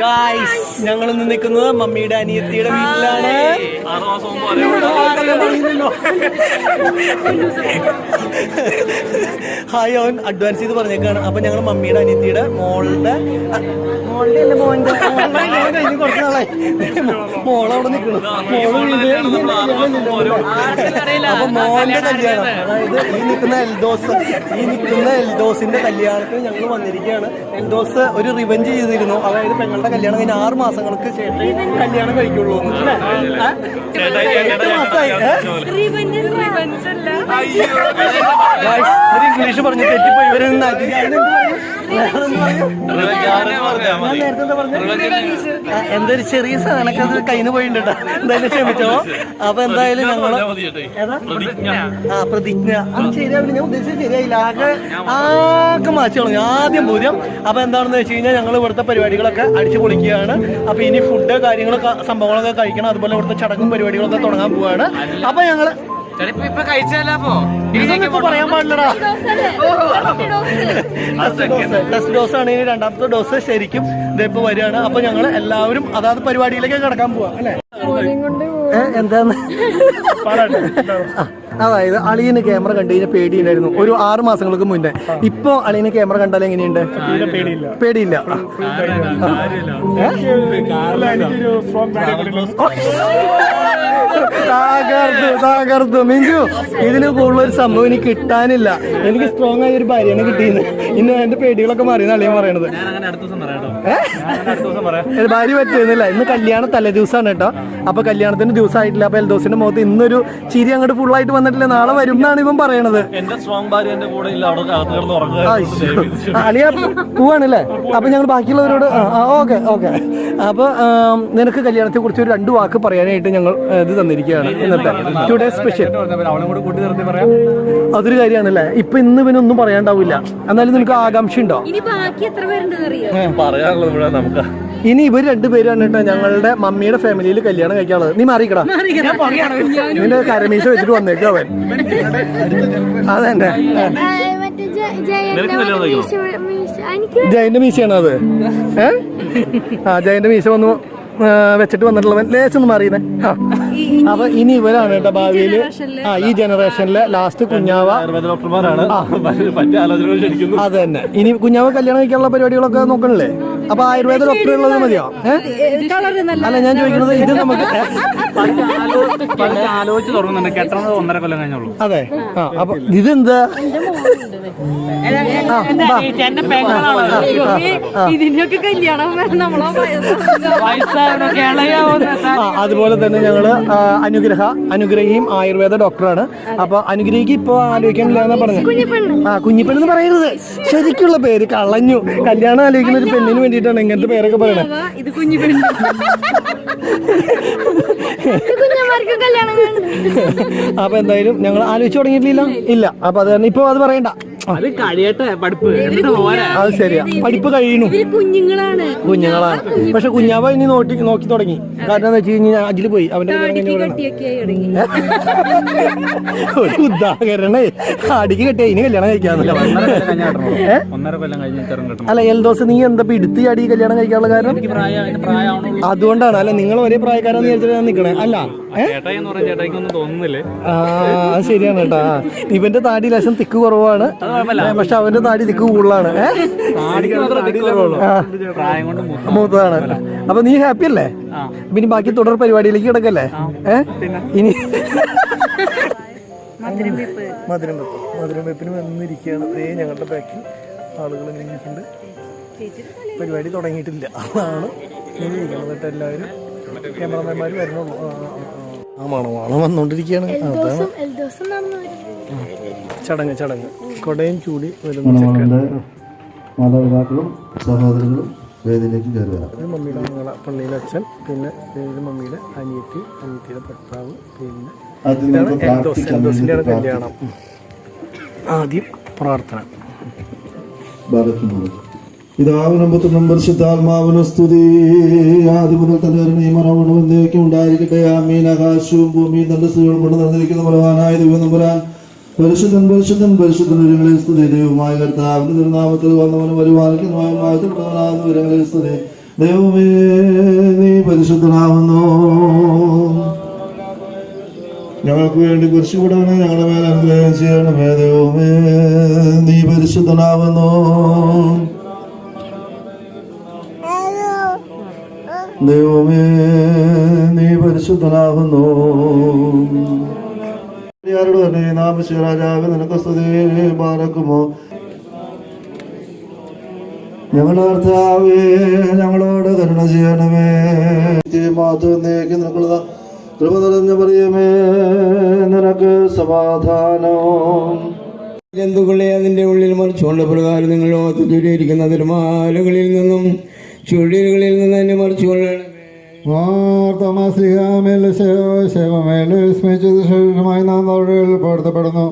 Guys ഞങ്ങൾ ഇന്ന് നിൽക്കുന്നത് മമ്മിയുടെ അനിയത്തിയുടെ വീട്ടിലാണ്. ഹായ് അവൻ അഡ്വാൻസ് ചെയ്ത് പറഞ്ഞേക്കാണ്. അപ്പൊ ഞങ്ങൾ മമ്മിയുടെ അനിയത്തിയുടെ മോളുടെ മോളുടെ അല്ല ഞാൻ കഴിഞ്ഞ് കുറച്ച് നാളായി. മോളവിടെ നിൽക്കണം മോൾ അപ്പൊ മോന്റെ കല്യാണം അതായത് ഈ നിൽക്കുന്ന എൽദോസ് ഈ നിൽക്കുന്ന എൽദോസിന്റെ കല്യാണത്തിന് ഞങ്ങൾ വന്നിരിക്കുകയാണ്. എൽദോസ് ഒരു റിവഞ്ച് ചെയ്തിരുന്നു. അതായത് പെങ്ങളുടെ കല്യാണം കഴിഞ്ഞ ആറ് മാസങ്ങൾക്ക് ശേഷം കല്യാണം കഴിക്കുള്ളൂ? എട്ട് മാസമായി. ഒരു ഇംഗ്ലീഷ് പറഞ്ഞു തെറ്റിപ്പോയി. ഇവരെ നിന്ന് എന്തൊരു ചെറിയ സാധനമൊക്കെ അത് കയ്യിൽ പോയിട്ടുണ്ട്. എന്തായാലും ക്ഷമിച്ചോ അപ്പൊ എന്തായാലും ഞങ്ങൾ പ്രതിജ്ഞ അത് ശരിയാവില്ല ഞാൻ ഉദ്ദേശിച്ചത് ശരിയായില്ല ആകെ ആകെ മാറ്റി കളഞ്ഞു ആദ്യം പൂജ്യം അപ്പൊ എന്താണെന്ന് വെച്ച് കഴിഞ്ഞാൽ ഞങ്ങൾ ഇവിടുത്തെ പരിപാടികളൊക്കെ അടിച്ചു പൊളിക്കുകയാണ് അപ്പൊ ഇനി ഫുഡ് കാര്യങ്ങളൊക്കെ സംഭവങ്ങളൊക്കെ കഴിക്കണം അതുപോലെ ഇവിടുത്തെ ചടങ്ങും പരിപാടികളൊക്കെ തുടങ്ങാൻ പോവാണ് അപ്പൊ ഞങ്ങൾ ഇപ്പൊ പറയാൻ പാടില്ലടാ. ഡോസ് ആണ് ഇനി രണ്ടാമത്തെ ഡോസ് ശരിക്കും ഇതിപ്പോ വരികയാണ്. അപ്പൊ ഞങ്ങൾ എല്ലാവരും അതാത് പരിപാടിയിലേക്ക് കടക്കാൻ പോവാ അല്ലെ? എന്താന്ന്? അതായത് അളിയന് ക്യാമറ കണ്ടു കഴിഞ്ഞാൽ പേടിയുണ്ടായിരുന്നു. ഒരു ആറ് മാസങ്ങൾക്ക് മുന്നേ. ഇപ്പൊ അളിയന് ക്യാമറ കണ്ടാൽ എങ്ങനെയുണ്ട്? പേടിയില്ല. പേടിയില്ല. തകർത്തു തകർത്തു മിഞ്ചു ഇതിന് കൂടുതൽ ഒരു സംഭവം എനിക്ക് കിട്ടാനില്ല. എനിക്ക് സ്ട്രോങ് ആയ ഒരു ഭാര്യയാണ് കിട്ടിയത്. ഇന്ന് എന്റെ പേടികളൊക്കെ മാറിയെന്ന് അളിയൻ പറയണത്. ഭാര്യ പറ്റുന്നില്ല. ഇന്ന് കല്യാണ തലേ ദിവസമാണ് കേട്ടോ. അപ്പൊ കല്യാണത്തിന്റെ ദിവസമായിട്ടില്ല അപ്പൊ എൽദോസിന്റെ മുഖത്ത് ഇന്നൊരു ചിരി അങ്ങോട്ട് ഫുൾ ആയിട്ട് വന്നിട്ടില്ല നാളെ വരും എന്നാണ് ഇവൻ പറയണത്. എന്റെ സ്ട്രോങ് ഭാര്യ എന്റെ കൂടെ ഇല്ല അവിടെ അളിയ പോവാണല്ലേ? അപ്പൊ ഞങ്ങൾ ബാക്കിയുള്ളവരോട് ഓക്കെ ഓക്കെ. അപ്പൊ നിനക്ക് കല്യാണത്തെ കുറിച്ച് ഒരു രണ്ട് വാക്ക് പറയാനായിട്ട് ഞങ്ങൾ ഇത് തന്നിരിക്കുകയാണ് ഇന്നത്തെ ടുഡേ സ്പെഷ്യൽ അവളും കൂടെ നിർത്തി പറയാം അതൊരു കാര്യമാണല്ലേ? ഇപ്പൊ ഇന്ന് ഇവനൊന്നും പറയാണ്ടാവില്ല. എന്നാലും നിനക്ക് ആകാംക്ഷ ഉണ്ടോ പറയാനുള്ളത് നമുക്ക്. ഇനി ഇവർ രണ്ടുപേരാണ് കേട്ടോ ഞങ്ങളുടെ മമ്മിയുടെ ഫാമിലിയിൽ കല്യാണം കഴിക്കാനുള്ളത്. നീ മാറിക്കടാ. നിന്റെ കരമീശ വെച്ചിട്ട് വന്നേക്കും അവൻ അതെന്നെ. ജയന്റെ മീശയാണോ അത്? ഏ? ആ ജയന്റെ മീശ വന്ന് വെച്ചിട്ട് വന്നിട്ടുള്ളവൻ ലേശൊന്ന് മാറിയുന്നേ ആ. അപ്പൊ ഇനി ഇവരാണ് കേട്ടോ ഭാവിയിൽ. ആ ഈ ജനറേഷനിലെ ലാസ്റ്റ് കുഞ്ഞാവ. ഡോക്ടർമാരാണ്. അത് തന്നെ. ഇനി കുഞ്ഞാവ കല്യാണം കഴിക്കാനുള്ള പരിപാടികളൊക്കെ നോക്കണില്ലേ? അപ്പൊ ആയുർവേദ ഡോക്ടർ ഉള്ളത് മതിയോ? അല്ല ഞാൻ ചോദിക്കുന്നത് ഇത് നമുക്ക് ഏ? ആലോചിച്ച് തുടങ്ങുന്നുണ്ട്. കെട്ടണത് ഒന്നര കൊല്ലം കഴിഞ്ഞുള്ളൂ. അതെ. ആ അപ്പൊ ഇതെന്താ. ഇതിന്റെയൊക്കെ കല്യാണം അതുപോലെ തന്നെ ഞങ്ങൾ അനുഗ്രഹ അനുഗ്രഹിയും ആയുർവേദ ഡോക്ടറാണ്. അപ്പൊ അനുഗ്രഹിക്ക് ഇപ്പൊ ആലോചിക്കാനില്ല എന്നാ പറഞ്ഞു ആ കുഞ്ഞിപ്പെണ്ണെന്ന് പറയരുത്. ശരിക്കുള്ള പേര് കളഞ്ഞു. കല്യാണം ആലോചിക്കുന്ന ഒരു പെണ്ണിന് വേണ്ടിയിട്ടാണ് ഇങ്ങനത്തെ പേരൊക്കെ പറയണത് അപ്പൊ എന്തായാലും ഞങ്ങൾ ആലോചിച്ചു തുടങ്ങിയിട്ടില്ല ഇല്ല. അപ്പൊ അത് കാരണം ഇപ്പൊ അത് പറയണ്ട. അത് കഴിയട്ടെ പഠിപ്പ്. അത് ശരിയാ. പഠിപ്പ് കഴിയണു കുഞ്ഞുങ്ങളാണ്. കുഞ്ഞുങ്ങളാണ് പക്ഷെ കുഞ്ഞാവ ഇനി നോക്കി നോക്കി തുടങ്ങി. കാരണം എന്താ വെച്ച് കഴിഞ്ഞാൽ അജിൽ പോയി. അവന്റെ ഒരു ഉദാഹരണേ. അടിക്ക് കെട്ടിയ ഇനി കല്യാണം കഴിക്കാന്നില്ല അല്ല ഒന്നര കൊല്ലം കഴിഞ്ഞ് ഇത്തരം കിട്ടണം. അല്ല എൽദോസ് നീ എന്താ ഇടുത്തി അടി കല്യാണം കഴിക്കാനുള്ള കാരണം? അതുകൊണ്ടാണ്. അല്ല നിങ്ങൾ ഒരേ പ്രായക്കാരാന്ന് വിചാരിച്ചിട്ട് ഞാൻ നിക്കണേ. അല്ല ഏ? ചേട്ടായി പറഞ്ഞ ചേട്ടായിക്കൊന്നും തോന്നുന്നില്ലേ? ആ അത് ശരിയാണ് കേട്ടാ. ഇവന്റെ താടി ലക്ഷം തിക്ക് കുറവാണ്. പക്ഷെ അവന്റെ താടി തിക്ക് കൂടുതലാണ്. മൂത്തതാണ് അപ്പൊ നീ ഹാപ്പി അല്ലേ? പിന്നെ ബാക്കി തുടർ പരിപാടിയിലേക്ക് കിടക്കല്ലേ? ഏഹ് ഇനി മധുരം വെപ്പ്. മധുരം വെപ്പിന് വന്നിരിക്കുകയാണ്. അതേ ഞങ്ങളുടെ ബാക്കിൽ ആളുകൾ ഇരിക്കുന്നുണ്ട് പരിപാടി തുടങ്ങിയിട്ടില്ല. അതാണ് ഇങ്ങനെ ഇരിക്കുന്നത് കേട്ടോ എല്ലാവരും. ക്യാമറമാന്മാർ വരണുള്ളൂ ആ, ആ, ആ. ആ മണം മണം വന്നുകൊണ്ടിരിക്കുകയാണ് ചടങ്ങ് ചടങ്ങ്. കൊടയും ചൂടി വരുന്ന മാതാപിതാക്കളും സഹോദരങ്ങളും വേദിയിലേക്ക് കയറുക മമ്മിയുടെ മംഗള പള്ളിയിലെ അച്ഛൻ പിന്നെ മമ്മിയുടെ അനിയത്തി അനിയത്തിയുടെ ഭർത്താവ് പിന്നെ എൽദോസിന്റെയാണ് കല്യാണം. ആദ്യം പ്രാർത്ഥന. ഭാരതത്തിനുള്ളത് പിതാവിനും നമ്പർ പരിശുദ്ധാത്മാവിനും സ്തുതി. ആദ്യം മുതൽ തന്നെ മറവണും എന്നേക്കും ഉണ്ടായിരിക്കട്ടെ. ആമീൻ. ആകാശവും ഭൂമിയും നല്ല സ്ത്രീകളും കൊണ്ട് നടന്നിരിക്കുന്ന ബലവാനായ ദൈവം നമ്പുരാൻ പരിശുദ്ധൻ പരിശുദ്ധൻ പരിശുദ്ധൻ ഒരുങ്ങളെ സ്തുതി. ദൈവമായ കർത്താവിന്റെ തിരുനാമത്തിൽ വന്നവനും വരുവാനിക്കുന്നവനായ വിവരങ്ങളെ സ്തുതി. ദൈവമേ നീ പരിശുദ്ധനാവുന്നു ഞങ്ങൾക്ക് വേണ്ടി കുരിശുകൂടവനെ ഞങ്ങളുടെ മേൽ അനുഗ്രഹം ചെയ്യണമേ ദൈവമേ. നീ പരിശുദ്ധനാവുന്നു ദൈവമേ നീ പരിശുദ്ധനാകുന്നു. ആരോട് തന്നെ നാമശിവരാജാവ് നിനക്ക് സ്തുതി ബാലക്കുമോ? ഞങ്ങളുടെ കർത്താവേ ഞങ്ങളോട് കരുണ ചെയ്യണമേ. മാത്രം നിനക്കുള്ള കൃപ നിറഞ്ഞ പറയുമേ നിനക്ക് സമാധാനം. ജന്തുക്കളെ അതിന്റെ ഉള്ളിൽ മറിച്ചുകൊണ്ട് പ്രകാരം നിങ്ങൾ ചുരിയിരിക്കുന്ന തിരുമാലകളിൽ നിന്നും ചുഴികളിൽ നിന്ന് തന്നെ മറിച്ചുകൊള്ളണമേ ശേഷമായി നാം നടപടികൾ പുറത്തപ്പെടുന്നു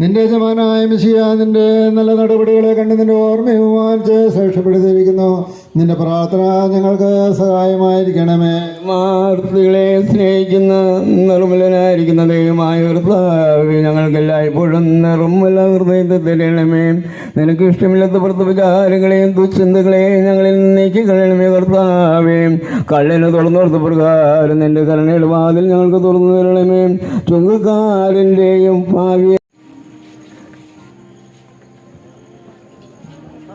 നിന്റെ യജമാനായ മിശിയ നിന്റെ നല്ല നടപടികളെ കണ്ട് നിന്റെ ഓർമ്മയും സുരക്ഷപ്പെടുത്തിയിരിക്കുന്നു നിന്റെ പ്രാർത്ഥന ഞങ്ങൾക്ക് സഹായമായിരിക്കണമേ. മാർത്തികളെ സ്നേഹിക്കുന്ന നിർമ്മലനായിരിക്കുന്ന ദൈവമായ കർത്താവേ ഞങ്ങൾക്കെല്ലായ്പ്പോഴും നിർമ്മല ഹൃദയത്തെ തരണമേ. നിനക്ക് ഇഷ്ടമില്ലാത്ത പ്രത്യുപചാരങ്ങളെയും ദുശ്ചിന്തകളെയും ഞങ്ങളിൽ നീക്കി കളയണമേ കർത്താവേ. കള്ളിന് തുറന്നു കൊടുത്ത പ്രകാരം നിന്റെ കരുണയുടെ വാതിൽ ഞങ്ങൾക്ക് തുറന്നു തരണമേ. ചുങ്കക്കാരന്റെയും ഭാവി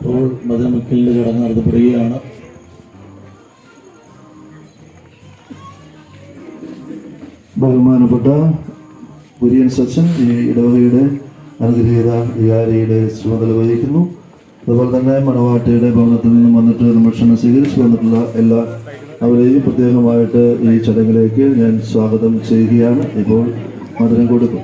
ഇപ്പോൾ മതമുക്കലിന്റെ ചടങ്ങ് നടത്തപ്പെടുകയാണ്. ബഹുമാനപ്പെട്ട കുര്യൻ സച്ചൻ ഈ ഇടവകയുടെ അനുഗ്രഹീത വികാരിയുടെ ചുമതല വഹിക്കുന്നു. അതുപോലെ തന്നെ മണവാട്ടിയുടെ ഭവനത്തിൽ നിന്നും വന്നിട്ട് നമ്മൾ ക്ഷണം സ്വീകരിച്ചു വന്നിട്ടുള്ള എല്ലാ അവരെയും പ്രത്യേകമായിട്ട് ഈ ചടങ്ങിലേക്ക് ഞാൻ സ്വാഗതം ചെയ്യുകയാണ്. ഇപ്പോൾ മധുരം കൊടുക്കും.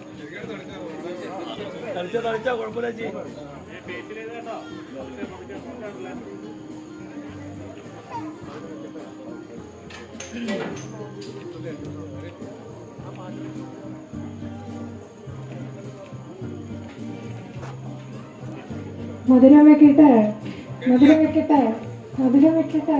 കളിച്ചാ തളിച്ച കുഴപ്പമില്ല മധുരം വെക്കട്ടെ? മധുരം വെക്കട്ടെ? മധുരം വെക്കട്ടെ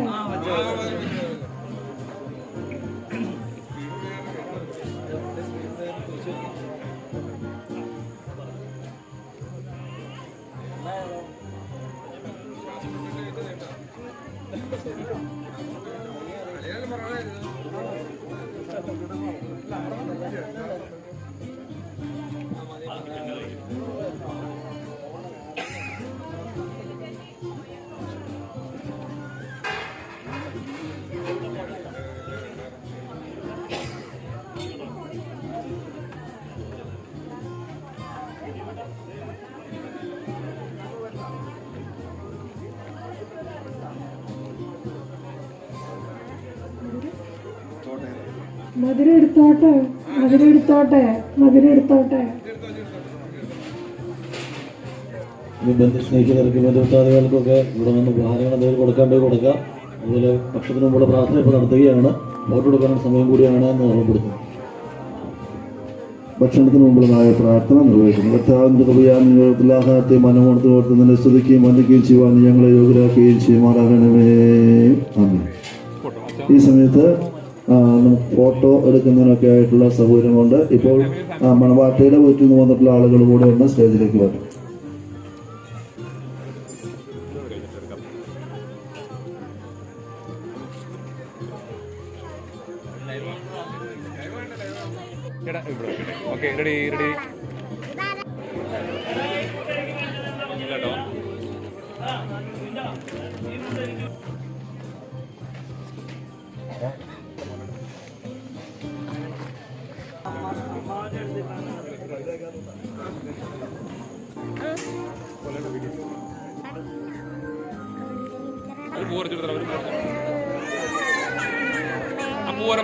മധുരം എടുത്തോട്ടെ മധുരം എടുത്തോട്ടെ മധുരം എടുത്തോട്ടെ ബന്ധു സ്നേഹിതർക്ക് ബന്ധുത്താദികൾക്കൊക്കെ ഇവിടെ വന്ന് ഉപഹാരങ്ങൾ എന്തെങ്കിലും കൊടുക്കാണ്ട് കൊടുക്കാം. അതുപോലെ ഭക്ഷണത്തിന് മുമ്പുള്ള പ്രാർത്ഥന ഇപ്പോൾ നടത്തുകയാണ്. വോട്ട് കൊടുക്കാനുള്ള സമയം കൂടിയാണ് എന്ന് ഓർമ്മപ്പെടുത്തുന്നു. ഭക്ഷണത്തിന് മുമ്പുള്ളതായ പ്രാർത്ഥന നിർവഹിക്കുന്നു കർത്താവിന്റെ കൃപയാൽ നിങ്ങൾക്ക് ആഹാരത്തെ മനമോർത്ത് ഓർത്ത് നിന്നെ സ്തുതിക്കുകയും വന്ദിക്കുകയും ചെയ്യുവാൻ ഞങ്ങളെ യോഗ്യരാക്കുകയും ചെയ്യുമാറാകണമേ. ആമേൻ. ഈ സമയത്ത് നമുക്ക് ഫോട്ടോ എടുക്കുന്നതിനൊക്കെ ആയിട്ടുള്ള സൗകര്യമുണ്ട് ഇപ്പോൾ മണവാട്ടയുടെ വീട്ടിൽ നിന്ന് വന്നിട്ടുള്ള ആളുകൾ കൂടെ ഒന്ന് സ്റ്റേജിലേക്ക് വരും ഓക്കെ റെഡി റെഡി?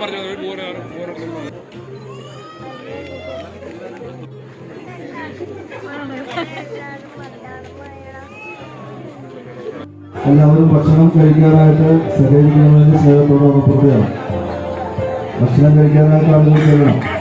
പറഞ്ഞു എല്ലാവരും ഭക്ഷണം കഴിക്കാനായിട്ട് സഹകരിക്കണമെന്ന് സ്നേഹത്തോടൊപ്പം ഭക്ഷണം കഴിക്കാനായിട്ട് ആളുകൾ ചെല്ലണം.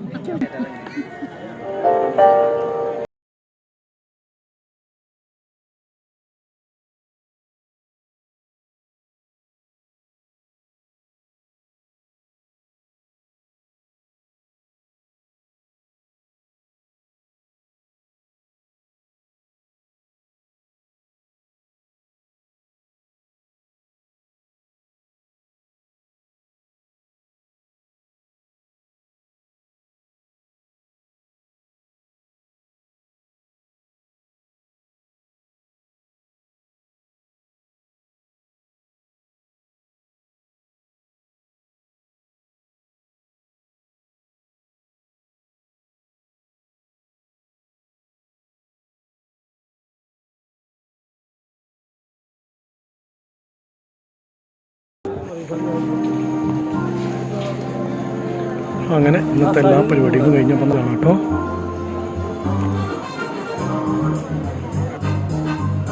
めっ。അങ്ങനെ ഇന്നത്തെ എല്ലാ പരിപാടികളും കഴിഞ്ഞപ്പോൾ കേട്ടോ.